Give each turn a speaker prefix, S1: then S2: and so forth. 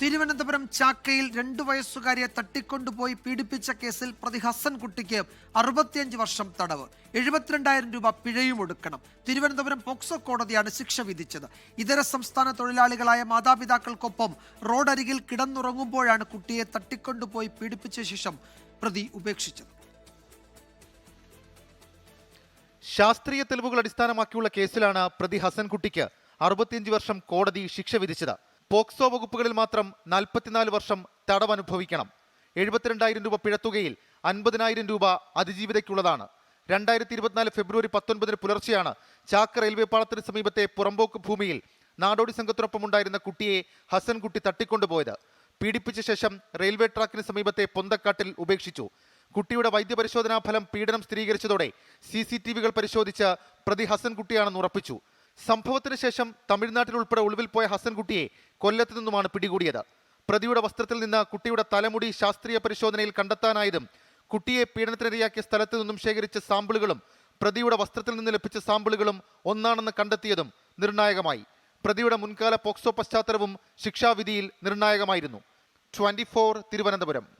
S1: തിരുവനന്തപുരം ചാക്കയിൽ രണ്ടു വയസ്സുകാരിയെ തട്ടിക്കൊണ്ടുപോയി പീഡിപ്പിച്ച കേസിൽ പ്രതി ഹസൻ കുട്ടിക്ക് അറുപത്തിയഞ്ച് വർഷം തടവ്. എഴുപത്തിരണ്ടായിരം രൂപ പിഴയും ഒടുക്കണം. തിരുവനന്തപുരം പോക്സോ കോടതിയാണ് ശിക്ഷ വിധിച്ചത്. ഇതര സംസ്ഥാന തൊഴിലാളികളായ മാതാപിതാക്കൾക്കൊപ്പം റോഡരികിൽ കിടന്നുറങ്ങുമ്പോഴാണ് കുട്ടിയെ തട്ടിക്കൊണ്ടുപോയി പീഡിപ്പിച്ച ശേഷം പ്രതി ഉപേക്ഷിച്ചത്.
S2: ശാസ്ത്രീയ തെളിവുകൾ അടിസ്ഥാനമാക്കിയുള്ള കേസിലാണ് പ്രതി ഹസൻകുട്ടിക്ക് അറുപത്തിയഞ്ച് വർഷം കോടതി ശിക്ഷ വിധിച്ചത്. പോക്സോ വകുപ്പുകളിൽ മാത്രം നാൽപ്പത്തിനാല് വർഷം തടവനുഭവിക്കണം. എഴുപത്തിരണ്ടായിരം രൂപ പിഴത്തുകയിൽ അൻപതിനായിരം രൂപ അതിജീവിതയ്ക്കുള്ളതാണ്. രണ്ടായിരത്തി ഇരുപത്തിനാല് ഫെബ്രുവരി പത്തൊൻപതിന് പുലർച്ചെയാണ് ചാക്ക റെയിൽവേ പാളത്തിന് സമീപത്തെ പുറമ്പോക്ക് ഭൂമിയിൽ നാടോടി സംഘത്തിനൊപ്പം ഉണ്ടായിരുന്ന കുട്ടിയെ ഹസൻകുട്ടി തട്ടിക്കൊണ്ടുപോയത്. പീഡിപ്പിച്ച ശേഷം റെയിൽവേ ട്രാക്കിന് സമീപത്തെ പൊന്തക്കാട്ടിൽ ഉപേക്ഷിച്ചു. കുട്ടിയുടെ വൈദ്യപരിശോധനാ ഫലം പീഡനം സ്ഥിരീകരിച്ചതോടെ സി സി ടി വികൾ പരിശോധിച്ച് പ്രതി ഹസൻകുട്ടിയാണെന്ന് ഉറപ്പിച്ചു. സംഭവത്തിന് ശേഷം തമിഴ്നാട്ടിൽ ഉൾപ്പെടെ ഒളിവിൽ പോയ ഹസൻകുട്ടിയെ കൊല്ലത്തു നിന്നുമാണ് പിടികൂടിയത്. പ്രതിയുടെ വസ്ത്രത്തിൽ നിന്ന് കുട്ടിയുടെ തലമുടി ശാസ്ത്രീയ പരിശോധനയിൽ കണ്ടെത്താനായതും കുട്ടിയെ പീഡനത്തിനിരയാക്കിയ സ്ഥലത്തു നിന്നും ശേഖരിച്ച സാമ്പിളുകളും പ്രതിയുടെ വസ്ത്രത്തിൽ നിന്ന് ലഭിച്ച സാമ്പിളുകളും ഒന്നാണെന്ന് കണ്ടെത്തിയതും നിർണായകമായി. പ്രതിയുടെ മുൻകാല പോക്സോ പശ്ചാത്തലവും ശിക്ഷാവിധിയിൽ നിർണായകമായിരുന്നു. ട്വന്റി തിരുവനന്തപുരം.